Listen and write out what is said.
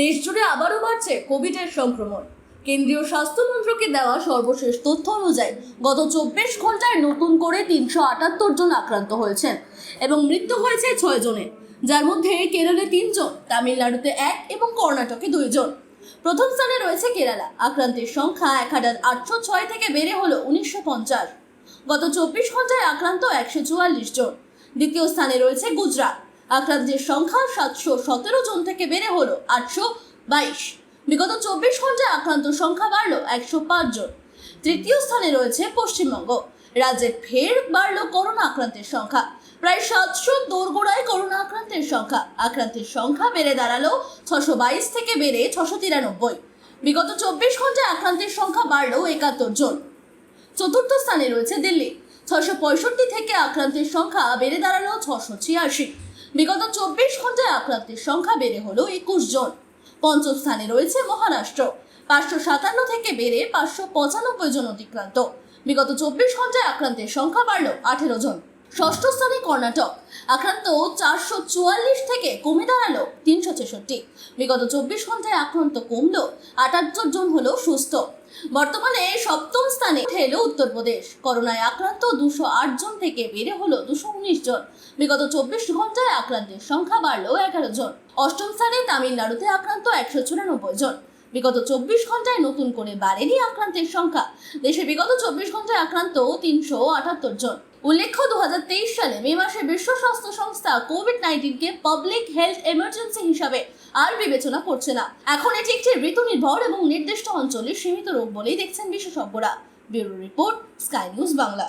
দেশ জুড়ে আবারও বাড়ছে কোভিডের সংক্রমণ। কেন্দ্রীয় স্বাস্থ্য মন্ত্রকের দেওয়া সর্বশেষ তথ্য অনুযায়ী, গত চব্বিশ ঘন্টায় নতুন করে তিনশো আটাত্তর জন আক্রান্ত হয়েছেন এবং মৃত্যু হয়েছে ছয় জনের যার মধ্যে কেরলে তিনজন, তামিলনাড়ুতে এক এবং কর্ণাটকে দুইজন। প্রথম স্থানে রয়েছে কেরালা। আক্রান্তের সংখ্যা এক হাজার আটশো ছয় থেকে বেড়ে হলো উনিশশো পঞ্চাশ। গত চব্বিশ ঘন্টায় আক্রান্ত একশো চুয়াল্লিশ জন। দ্বিতীয় স্থানে রয়েছে গুজরাট। আক্রান্তের সংখ্যা সাতশো সতেরো জন থেকে বেড়ে হলো আটশো বাইশ। বিগত চব্বিশ ঘন্টায় আক্রান্ত সংখ্যা বাড়লো একশো পাঁচ জন। তৃতীয় স্থানে রয়েছে পশ্চিমবঙ্গ। রাজ্যে ফের বাড়লো করোনা আক্রান্তের সংখ্যা। প্রায় সাতশো দোরগোড়ায় করোনা আক্রান্তের সংখ্যা। আক্রান্তের সংখ্যা বেড়ে দাঁড়াল ছশো বাইশ থেকে বেড়ে ছশো তিরানব্বই। বিগত চব্বিশ ঘন্টায় আক্রান্তের সংখ্যা বাড়লো একাত্তর জন। চতুর্থ স্থানে রয়েছে দিল্লি। ছশো পঁয়ষট্টি থেকে আক্রান্তের সংখ্যা বেড়ে দাঁড়াল ছশো ছিয়াশি। বিগত চব্বিশ ঘন্টায় আক্রান্তের সংখ্যা বেড়ে হলো একুশ জন। পঞ্চম স্থানে রয়েছে মহারাষ্ট্র। পাঁচশো সাতান্ন থেকে বেড়ে পাঁচশো পঁচানব্বই জন অতিক্রান্ত। বিগত চব্বিশ ঘন্টায় আক্রান্তের সংখ্যা বাড়লো আঠেরো জন। ষষ্ঠ স্থানে কর্ণাটক। আক্রান্ত চারশো চুয়াল্লিশ থেকে কমে দাঁড়াল তিনশো ছেষট্টি। বিগত চব্বিশ ঘন্টায় আক্রান্ত কমলো আটাত্তর জন হলো সুস্থ। বর্তমানে সপ্তম স্থানে উঠে এলো উত্তরপ্রদেশ। করোনায় আক্রান্ত দুশো আট জন থেকে বেড়ে হলো দুশো উনিশ জন। বিগত চব্বিশ ঘন্টায় আক্রান্তের সংখ্যা বাড়লো এগারো জন। অষ্টম স্থানে তামিলনাড়ুতে আক্রান্ত একশো চুরানব্বই জন। বিগত চব্বিশ ঘন্টায় নতুন করে বাড়েনি আক্রান্তের সংখ্যা। দেশে বিগত চব্বিশ ঘন্টায় আক্রান্ত তিনশো আটাত্তর জন। উল্লেখ্য দু হাজার তেইশ সালে মে মাসে বিশ্ব স্বাস্থ্য সংস্থা কোভিড নাইন্টিনকে পাবলিক হেলথ এমার্জেন্সি হিসাবে আর বিবেচনা করছে না। এখন এটি একটি ঋতু নির্ভর এবং নির্দিষ্ট অঞ্চলে সীমিত রোগ বলেই দেখছেন বিশেষজ্ঞরা। Bureau report, Sky News Bangla.